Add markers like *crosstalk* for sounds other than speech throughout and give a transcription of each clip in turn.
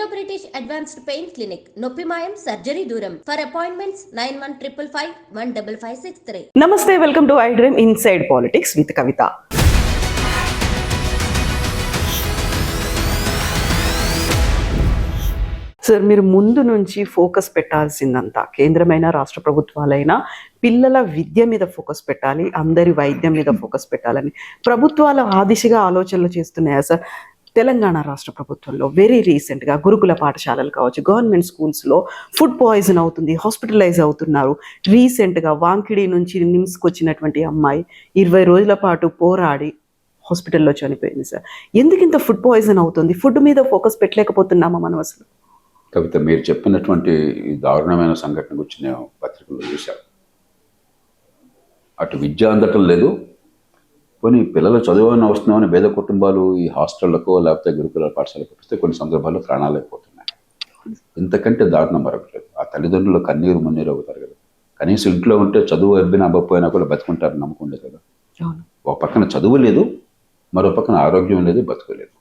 Indo British advanced pain clinic నొప్పి మాయం surgery దూరం. For appointments nine one triple five one double five six three నమస్తే welcome to I dream inside politics with Kavitha sir మీరు ముందు నుంచి focus పెట్టాల్సిందంతా కేంద్రమైన రాష్ట్ర ప్రభుత్వాలైనా పిల్లల విద్య మీద ఫోకస్ పెట్టాలి అందరి వైద్యం మీద ఫోకస్ పెట్టాలని. ప్రభుత్వాలు ఆ దిశగా ఆలోచనలు చేస్తున్నాయా సార్ తెలంగాణ రాష్ట్ర ప్రభుత్వంలో వెరీ రీసెంట్గా గురుకుల పాఠశాలలు కావచ్చు గవర్నమెంట్ స్కూల్స్లో ఫుడ్ పాయిజన్ అవుతుంది హాస్పిటలైజ్ అవుతున్నారు. రీసెంట్గా వాంకిడి నుంచి నిమ్స్కి వచ్చినటువంటి అమ్మాయి ఇరవై రోజుల పాటు పోరాడి హాస్పిటల్లో చనిపోయింది సార్. ఎందుకు ఇంత ఫుడ్ పాయిజన్ అవుతుంది? ఫుడ్ మీద ఫోకస్ పెట్టలేకపోతున్నామా మనం అసలు? కవిత మీరు చెప్పినటువంటి దారుణమైన సంఘటన గురించి నేను పత్రికలో చూశాను. అటు విద్య అందటం లేదు కొన్ని పిల్లలు చదువుని వస్తున్నామని పేద కుటుంబాలు ఈ హాస్టళ్ళకు లేకపోతే గురుకుల పాఠశాలకు వస్తే కొన్ని సందర్భాల్లో ప్రాణాలు అయిపోతున్నాయి. ఇంతకంటే దారుణం మరొకలేదు ఆ తల్లిదండ్రులు కన్నీరు మున్నీరు అవుతారు కదా. కనీసం ఇంట్లో ఉంటే చదువు అబ్బినా అబ్బపోయినా కూడా బతుకుంటారని నమ్మకం ఉండేది కదా. ఒక పక్కన చదువు లేదు మరో పక్కన ఆరోగ్యం లేదు బతుకోలేదు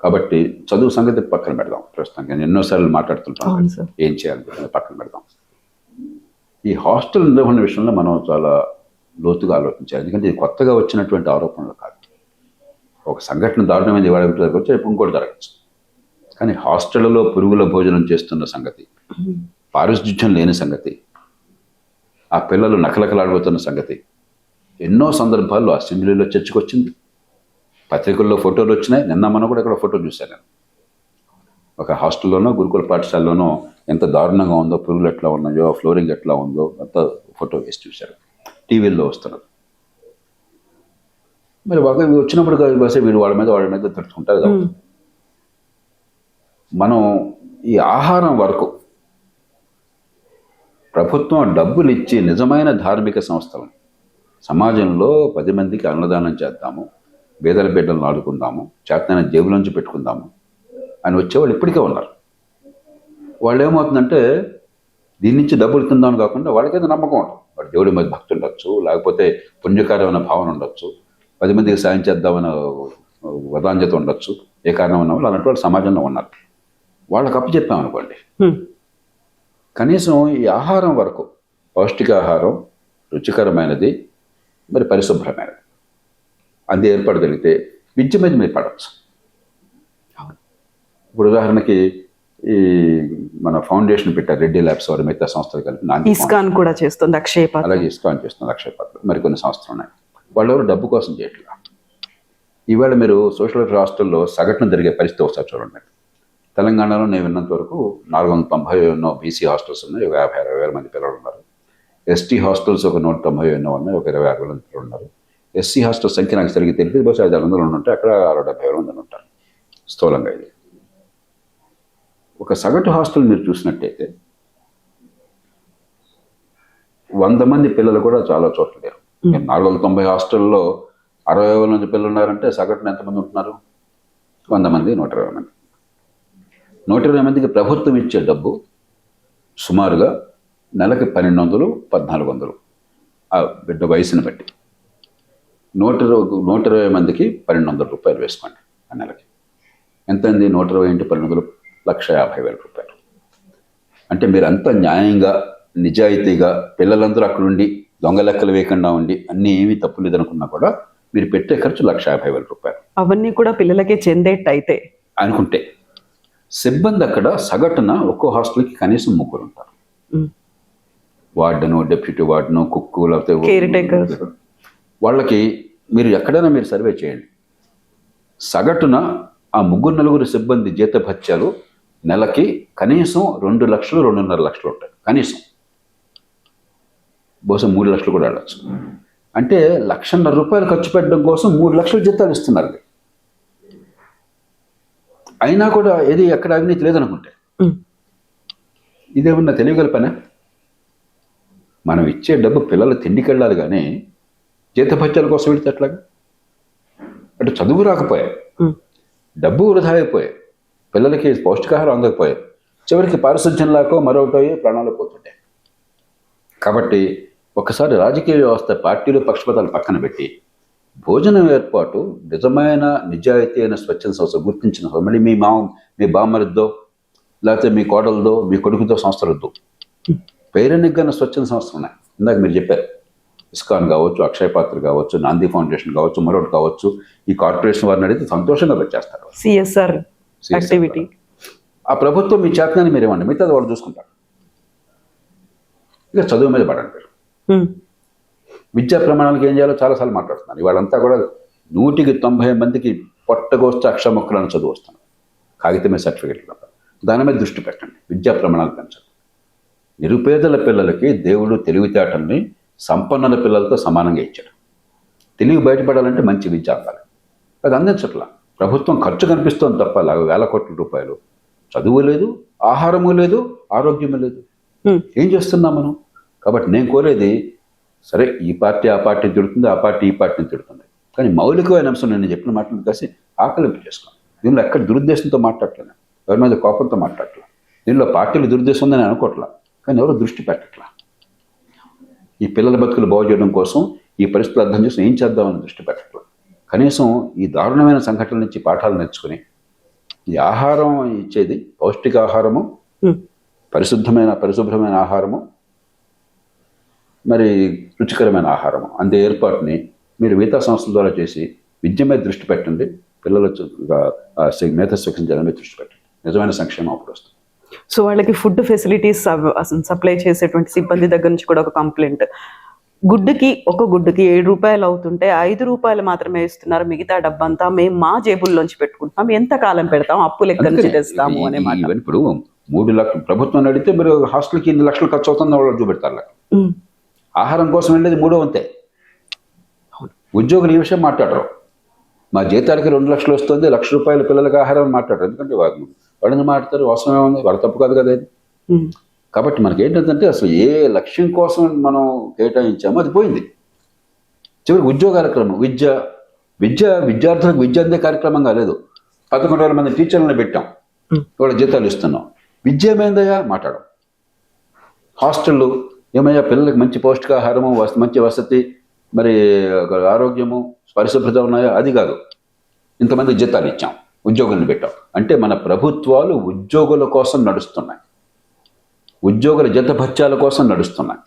కాబట్టి చదువు సంగతి పక్కన పెడదాం ప్రస్తుతం నేను ఎన్నోసార్లు మాట్లాడుతుంటాను. సార్. ఏం చేయాలనుకుంటున్నా పక్కన పెడదాం. ఈ హాస్టల్ నిర్వహణ విషయంలో మనం చాలా లోతుగా ఆలోచించాలి ఎందుకంటే ఇది కొత్తగా వచ్చినటువంటి ఆరోపణలు కాదు. ఒక సంఘటన దారుణమైంది ఇవాళ వచ్చి ఇంకోటి జరగచ్చు. కానీ హాస్టళ్ళలో పురుగుల భోజనం చేస్తున్న సంగతి పారిశుద్ధ్యం లేని సంగతి ఆ పిల్లలు నకలకలాడిపోతున్న సంగతి ఎన్నో సందర్భాల్లో అసెంబ్లీలో చర్చకొచ్చింది. పత్రికల్లో ఫోటోలు వచ్చినాయి. నిన్న మనం కూడా ఇక్కడ ఫోటో చూశాను నేను. ఒక హాస్టల్లోనో గురుకుల పాఠశాలలోనో ఎంత దారుణంగా ఉందో పురుగులు ఎట్లా ఉన్నాయో ఫ్లోరింగ్ ఎట్లా ఉందో అంత ఫోటో వేసి చూశారు. టీవీల్లో వస్తున్నారు మరి వాళ్ళకి వచ్చినప్పుడు కాదు బస్సు వీడు వాళ్ళ మీద వాళ్ళ మీద మ్మ్. మనం ఈ ఆహారం వరకు ప్రభుత్వం డబ్బులు ఇచ్చి నిజమైన ధార్మిక సంస్థలను సమాజంలో పది మందికి అన్నదానం చేద్దాము బేదల బిడ్డలను ఆడుకుందాము చేతనైన జేబులోంచి పెట్టుకుందాము అని వచ్చేవాళ్ళు ఇప్పటికే ఉన్నారు. వాళ్ళు ఏమవుతుందంటే దీని నుంచి డబ్బులు తిందామని కాకుండా వాళ్ళకైతే నమ్మకం ఉంటుంది వాడు దేవుడి మీద భక్తి ఉండొచ్చు లేకపోతే పుణ్యకారమైన భావన ఉండొచ్చు పది మందికి సాయం చేద్దామన్న వదాంజత ఉండొచ్చు ఏ కారణం ఉన్న వాళ్ళు అలాంటి వాళ్ళు సమాజంలో ఉన్నారు వాళ్ళకి అప్పు చెప్పామనుకోండి హ్మ్. కనీసం ఈ ఆహారం వరకు పౌష్టికాహారం రుచికరమైనది మరి పరిశుభ్రమైనది అది ఏర్పడగలిగితే విద్య మీద మీరు పడవచ్చు. ఇప్పుడు ఉదాహరణకి ఈ మన ఫౌండేషన్ పెట్టారు రెడ్డి ల్యాబ్స్ వారి మిగతా సంస్థలు కలిపి ఇస్కాన్ కూడా చేస్తుంది అక్షయ పాత్ర. అలాగే ఇస్కాన్ చేస్తున్నారు అక్షయ పాత్ర. మరికొన్ని సంస్థలు ఉన్నాయి. వాళ్ళు ఎవరు డబ్బు కోసం చేయట్లేదు ఈవేళ మీరు సోషల్ హాస్టల్లో సగటున జరిగే పరిస్థితి ఒకసారి చూడండి. తెలంగాణలో నేను విన్నంత వరకు నాలుగు వందల తొంభై ఎన్నో బీసీ హాస్టల్స్ ఉన్నాయి ఒక యాభై అరవై వేల మంది పిల్లలు ఉన్నారు. ఎస్టీ హాస్టల్స్ ఒక నూట తొంభై ఎన్నో ఉన్నాయి ఒక ఇరవై ఆరు వేల మంది పిల్లలు ఉన్నారు. ఎస్సీ హాస్టల్ సంఖ్య నాకు సరిగ్గా తెలియదు బహుశా ఐదు ఆరు వందలు ఉంటాయి అక్కడ అరవై డెబ్బై వేల మంది ఉంటారు. స్థూలంగా ఇది. ఒక సగటు హాస్టల్ మీరు చూసినట్టయితే వంద మంది పిల్లలు కూడా చాలా చోట్ల లేరు. మీరు నాలుగు వందల తొంభై హాస్టల్లో అరవై వేల మంది పిల్లలు ఉన్నారంటే సగటున ఎంతమంది ఉంటున్నారు? వంద మంది నూట ఇరవై మంది. నూట ఇరవై మందికి ప్రభుత్వం ఇచ్చే డబ్బు సుమారుగా నెలకి పన్నెండు వందలు పద్నాలుగు వందలు. ఆ బిడ్డ వయసుని బట్టి. నూట ఇరవై నూట ఇరవై మందికి పన్నెండు వందల రూపాయలు వేసుకోండి ఆ నెలకి. ఎంత అయింది నూట ఇరవై ఇంటి పన్నెండు వందలు లక్ష యాభై వేల రూపాయలు. అంటే మీరు అంత న్యాయంగా నిజాయితీగా పిల్లలందరూ అక్కడ ఉండి దొంగ లెక్కలు వేయకుండా ఉండి అన్నీ ఏమీ తప్పు లేదనుకున్నా కూడా మీరు పెట్టే ఖర్చు లక్ష యాభై వేల రూపాయలు. అవన్నీ కూడా పిల్లలకే చెందేట్టు అయితే అనుకుంటే సిబ్బంది అక్కడ సగటున ఒక్కో హాస్టల్కి కనీసం ముగ్గురు ఉంటారు. వార్డెను డెప్యూటీ వార్డెను కుక్కు లేకపోతే. వాళ్ళకి మీరు ఎక్కడైనా మీరు సర్వే చేయండి. సగటున ఆ ముగ్గురు నలుగురు సిబ్బంది జీతభత్యాలు నెలకి కనీసం రెండు లక్షలు రెండున్నర లక్షలు ఉంటాయి. కనీసం. బహుశా మూడు లక్షలు కూడా వెళ్ళచ్చు. అంటే లక్షన్నర రూపాయలు ఖర్చు పెట్టడం కోసం మూడు లక్షల జీతాలు ఇస్తున్నారు. అయినా కూడా ఏది ఎక్కడ అవినీతి లేదనుకుంటే. ఇదేమన్నా తెలియగల పనే? మనం ఇచ్చే డబ్బు పిల్లల తిండికి వెళ్ళాలి కానీ జీతభత్యాల కోసం వెళితే ఎట్లాగా? అంటే చదువు రాకపోయాయి. డబ్బు వృధా అయిపోయాయి. పిల్లలకి పౌష్టికాహారం అందకపోయాయి చివరికి పారిశుధ్యం లేకో మరొకటో ప్రాణాలు పోతుంటాయి. కాబట్టి ఒకసారి రాజకీయ వ్యవస్థ పార్టీలు పక్షపాతాలు పక్కన పెట్టి భోజనం ఏర్పాటు నిజమైన నిజాయితీ అయిన స్వచ్ఛంద సంస్థ గుర్తించిన మళ్ళీ మీ మా మీ బామ్మరిద్దో లేకపోతే మీ కోడలదో మీ కొడుకుతో సంస్థలొద్దు. పేరెన్నిక స్వచ్ఛంద సంస్థలు ఉన్నాయి. ఇందాక మీరు చెప్పారు. ఇస్కాన్ కావచ్చు అక్షయ పాత్ర కావచ్చు నాంది ఫౌండేషన్ కావచ్చు మరొకటి కావచ్చు ఈ కార్పొరేషన్ వారిని అడిగితే సంతోషంగా వచ్చేస్తారు. సిఎస్ఆర్ యాక్టివిటీ ఆ ప్రభుత్వం మీ చేతనాన్ని మీరు ఇవ్వండి మిగతాది వాళ్ళు చూసుకుంటారు. ఇక చదువు మీద పడండి మీరు. విద్యా ప్రమాణాలకు ఏం చేయాలో చాలాసార్లు మాట్లాడుతున్నారు ఇవాళంతా కూడా నూటికి తొంభై మందికి పొట్టగోస్తే అక్షరముక్కలను చదువు వస్తున్నారు కాగితమే సర్టిఫికెట్లు దాని మీద దృష్టి పెట్టండి. విద్యా ప్రమాణాలు పెంచండి. నిరుపేదల పిల్లలకి దేవుడు తెలివితేటల్ని సంపన్నుల పిల్లలతో సమానంగా ఇచ్చాడు. తెలివి బయటపడాలంటే మంచి విద్య అందాలి. అది అందించట్లా. ప్రభుత్వం ఖర్చు కనిపిస్తోంది తప్ప వేల కోట్ల రూపాయలు. చదువు లేదు ఆహారము లేదు ఆరోగ్యము లేదు. ఏం చేస్తున్నాం మనం? కాబట్టి నేను కోరేది సరే ఈ పార్టీ ఆ పార్టీ తిడుతుంది ఆ పార్టీ ఈ పార్టీని తిడుతుంది. కానీ మౌలికమైన అంశం నేను చెప్పిన మాటలు కలిసి ఆకలింపు చేసుకోండి దీనిలో ఎక్కడ దురుద్దేశంతో మాట్లాడట్లేదు. ఎవరి మీద కోపంతో మాట్లాడట్లా దీనిలో పార్టీలు దురుద్దేశం ఉందని అనుకోవట్లా కానీ ఎవరు దృష్టి పెట్టట్లా. ఈ పిల్లల బతుకులు బాగు చేయడం కోసం ఈ పరిస్థితులు అర్థం చేసి ఏం చేద్దామని దృష్టి పెట్టట్లా. కనీసం ఈ దారుణమైన సంఘటనల నుంచి పాఠాలు నేర్చుకుని ఈ ఆహారం ఇచ్చేది పౌష్టికాహారము పరిశుద్ధమైన పరిశుభ్రమైన ఆహారము మరి రుచికరమైన ఆహారము. అందే ఏర్పాటుని మీరు మిగతా సంస్థల ద్వారా చేసి విద్య మీద దృష్టి పెట్టండి. పిల్లల మేధ శిక్షించడం మీద దృష్టి పెట్టండి. నిజమైన సంక్షేమం అప్పుడు వస్తుంది. సో వాళ్ళకి ఫుడ్ ఫెసిలిటీస్ సప్లై చేసేటువంటి సిబ్బంది దగ్గర నుంచి కూడా ఒక కంప్లైంట్. గుడ్డుకి ఒక గుడ్డుకి ఏడు రూపాయలు అవుతుంటే ఐదు రూపాయలు మాత్రమే ఇస్తున్నారు మిగతా డబ్బంతా మేము మా జేబుల్లోంచి పెట్టుకుంటాం ఎంత కాలం పెడతాం? అప్పు లెక్క నుంచి తెస్తాము అనే మాట. ఇప్పుడు మూడు లక్షలు ప్రభుత్వం అడిగితే మీరు హాస్టల్కి ఇన్ని లక్షలు ఖర్చు అవుతుంది వాళ్ళు చూపెడతారు. ఆహారం కోసం వెళ్ళేది మూడో వంతే ఉద్యోగులు ఈ విషయం మాట్లాడరు. మా జీతాలకి రెండు లక్షలు వస్తుంది లక్ష రూపాయల పిల్లలకి ఆహారం మాట్లాడరు. ఎందుకంటే వాళ్ళు వాళ్ళని మాట్లాడతారు అవసరం ఏముంది? వాళ్ళ తప్పు కాదు కదా ఇది. కాబట్టి మనకి ఏంటంటే అసలు ఏ లక్ష్యం కోసం మనం కేటాయించామో అది పోయింది. చివరికి ఉద్యోగాల క్రమం విద్య విద్య విద్యార్థులకు విద్య అందే కార్యక్రమం కాలేదు పదకొండు వేల మంది టీచర్లను పెట్టాం. వాళ్ళ జీతాలు ఇస్తున్నాం. విద్య ఏమైందయ్యా? మాట్లాడం హాస్టళ్ళు ఏమయ్యా? పిల్లలకి మంచి పౌష్టికాహారము మంచి వసతి మరి ఆరోగ్యము పరిశుభ్రత ఉన్నాయా? అది కాదు. ఇంతమంది జీతాలు ఇచ్చాం ఉద్యోగులను పెట్టాం. అంటే మన ప్రభుత్వాలు ఉద్యోగుల కోసం నడుస్తున్నాయి. ఉద్యోగుల జతభత్యాల కోసం నడుస్తున్నాయి.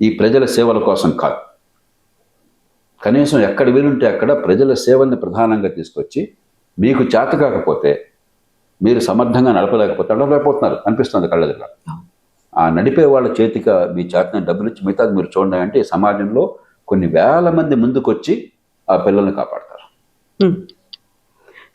ఈ ప్రజల సేవల కోసం కాదు. కనీసం ఎక్కడ వీలుంటే అక్కడ ప్రజల సేవల్ని ప్రధానంగా తీసుకొచ్చి మీకు చేత కాకపోతే మీరు సమర్థంగా నడపలేకపోతే నడపలేకపోతున్నారు అనిపిస్తుంది కళ్ళ దగ్గర. ఆ నడిపే వాళ్ళ చేతిక మీ చేతన డబ్బులు ఇచ్చి మిగతాది మీరు చూడండి అంటే ఈ సమాజంలో కొన్ని వేల మంది ముందుకొచ్చి ఆ పిల్లల్ని కాపాడతారు.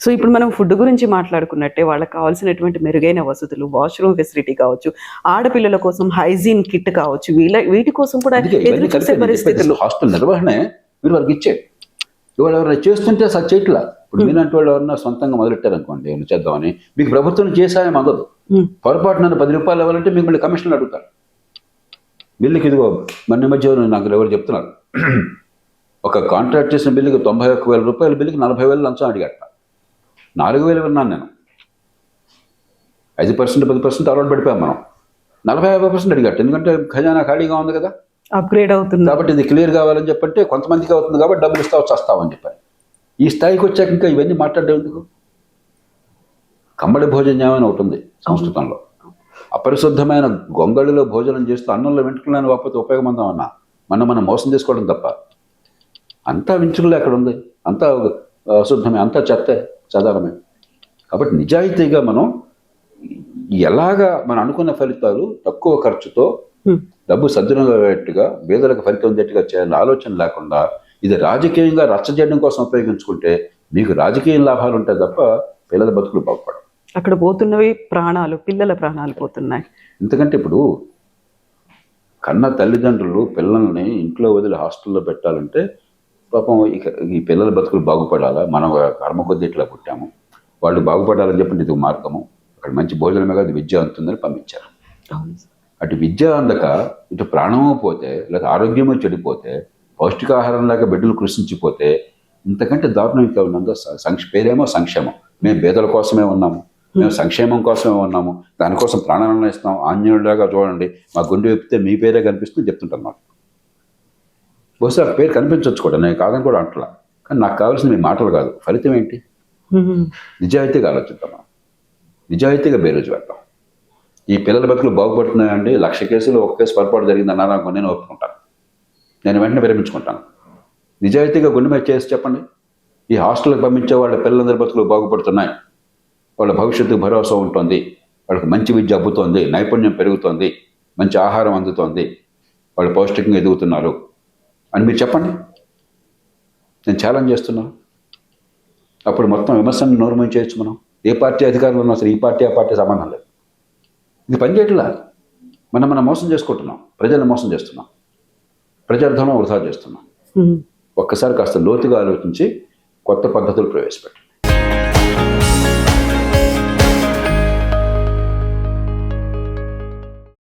సో ఇప్పుడు మనం ఫుడ్ గురించి మాట్లాడుకున్నట్టే వాళ్ళకి కావాల్సినటువంటి మెరుగైన వసతులు వాష్రూమ్ ఫెసిలిటీ కావచ్చు ఆడపిల్లల కోసం హైజీన్ కిట్ కావచ్చు వీళ్ళ వీటి కోసం కూడా ఎదురు చూసే పరిస్థితులు. హాస్టల్ నిర్వహణే మీరు వాళ్ళకి ఇచ్చేది ఇవాళ ఎవరైనా చేస్తుంటే అసలు చేయట్లా. ఇప్పుడు మీలాంటి వాళ్ళు ఎవరన్నా సొంతంగా మొదలెట్టారనుకోండి ఏమైనా చేద్దామని మీకు ప్రభుత్వం చేసాయం అందదు. ఉమ్. పొరపాటు నన్ను పది రూపాయలు ఇవ్వాలంటే మీకు మళ్ళీ కమిషన్లు అడుగుతారు. బిల్లుకి ఇదిగో మొన్న ఈ మధ్య నాకు ఎవరు చెప్తున్నారు? *clears throat* ఒక కాంట్రాక్ట్ చేసిన బిల్లుకి తొంభై ఒక్క వేల రూపాయల బిల్లుకి నలభై వేలు లంచం అడిగట నాలుగు వేలు విన్నాను నేను. ఐదు పర్సెంట్ పది పర్సెంట్ అలవాటు పడిపోయాం మనం. నలభై యాభై పర్సెంట్ అడిగట్టు ఎందుకంటే ఖజానా ఖాళీగా ఉంది కదా. అప్గ్రేడ్ అవుతుంది. కాబట్టి ఇది క్లియర్ కావాలని చెప్పంటే కొంతమందికి అవుతుంది కాబట్టి డబ్బులు ఇస్తావు చస్తావని చెప్పారు. ఈ స్థాయికి వచ్చాక ఇంకా ఇవన్నీ మాట్లాడడం ఎందుకు? కమ్మడి భోజనం అని ఒకటి ఉంది సంస్కృతంలో. అపరిశుద్ధమైన గొంగళిలో భోజనం చేస్తూ అన్నంలో వెంట్రుకలని వాకపోతే ఉపయోగమందాం అన్నా? మనం మనం మోసం చేసుకోవడం తప్ప. అంతా వెంట్రుకలే అక్కడ ఉంది. అంతా అశుద్ధమే అంతా చెత్తే. చదరమే కాబట్టి నిజాయితీగా మనం ఎలాగా మనం అనుకున్న ఫలితాలు తక్కువ ఖర్చుతో. డబ్బు సద్వినియోగట్టుగా పేదలకు ఫలితం ఉండేట్టుగా చేయాలని ఆలోచన లేకుండా ఇది రాజకీయంగా రచ్చ చేయడం కోసం ఉపయోగించుకుంటే మీకు రాజకీయ లాభాలు ఉంటాయి తప్ప పిల్లల బతుకులు బాగుపడవు. అక్కడ పోతున్నవి ప్రాణాలు పిల్లల ప్రాణాలు పోతున్నాయి. ఎందుకంటే ఇప్పుడు కన్న తల్లిదండ్రులు పిల్లల్ని ఇంట్లో వదిలి హాస్టల్లో పెట్టాలంటే పాపం ఇక ఈ పిల్లల బతుకులు బాగుపడాలా? మనం కర్మ కొద్ది ఇట్లా పుట్టాము. వాళ్ళు బాగుపడాలని చెప్పి ఇది ఒక మార్గము. అక్కడ మంచి భోజనమే కాదు విద్య అందుతుందని పంపించారు. అటు విద్య అందక ఇటు ప్రాణము పోతే లేదా ఆరోగ్యము చెడిపోతే పౌష్టికాహారం లేక బిడ్డలు కృషించిపోతే ఇంతకంటే దారుణం ఇంకా ఉన్నదో సంక్ష పేరేమో సంక్షేమం. మేము పేదల కోసమే ఉన్నాము. మేము సంక్షేమం కోసమే ఉన్నాము. దానికోసం ప్రాణాలను ఇస్తాం. ఆంజనేయుడిలాగా చూడండి. మా గుండె వెప్పితే మీ పేరే కనిపిస్తుంది చెప్తుంటాను నాకు బహుశా పేరు కనిపించవచ్చు కూడా నేను కాదని కూడా అంటలా. కానీ నాకు కావాల్సిన మీ మాటలు కాదు. ఫలితం ఏంటి. నిజాయితీగా ఆలోచిద్దాం మనం. నిజాయితీగా బేరోజు వెళ్ళాం ఈ పిల్లల బతుకులు బాగుపడుతున్నాయండి. లక్ష కేసులు ఒక కేసు పొరపాటు జరిగింది అన్నారనుకో నేను ఒప్పుకుంటాను. నేను వెంటనే విరమించుకుంటాను. నిజాయితీగా గుండె మీద చేసి చెప్పండి. ఈ హాస్టల్కి పంపించే వాళ్ళ పిల్లలందరి బతుకులు బాగుపడుతున్నాయి. వాళ్ళ భవిష్యత్తు భరోసా ఉంటుంది. వాళ్ళకి మంచి విద్య అబ్బుతోంది. నైపుణ్యం పెరుగుతోంది. మంచి ఆహారం అందుతోంది. వాళ్ళు పౌష్టికంగా ఎదుగుతున్నారు. అని మీరు చెప్పండి. నేను ఛాలెంజ్ చేస్తున్నాను అప్పుడు మొత్తం విమర్శను నోరుమని చేయొచ్చు మనం. ఏ పార్టీ అధికారంలో ఉన్నా సరే ఈ పార్టీ ఆ పార్టీ సంబంధం లేదు. ఇది పనిచేయట్లా. మనం మనం మోసం చేసుకుంటున్నాం. ప్రజలను మోసం చేస్తున్నాం. ప్రజార్థంలో వృధా చేస్తున్నాం. ఒక్కసారి కాస్త లోతుగా ఆలోచించి కొత్త పద్ధతులు ప్రవేశపెట్టండి.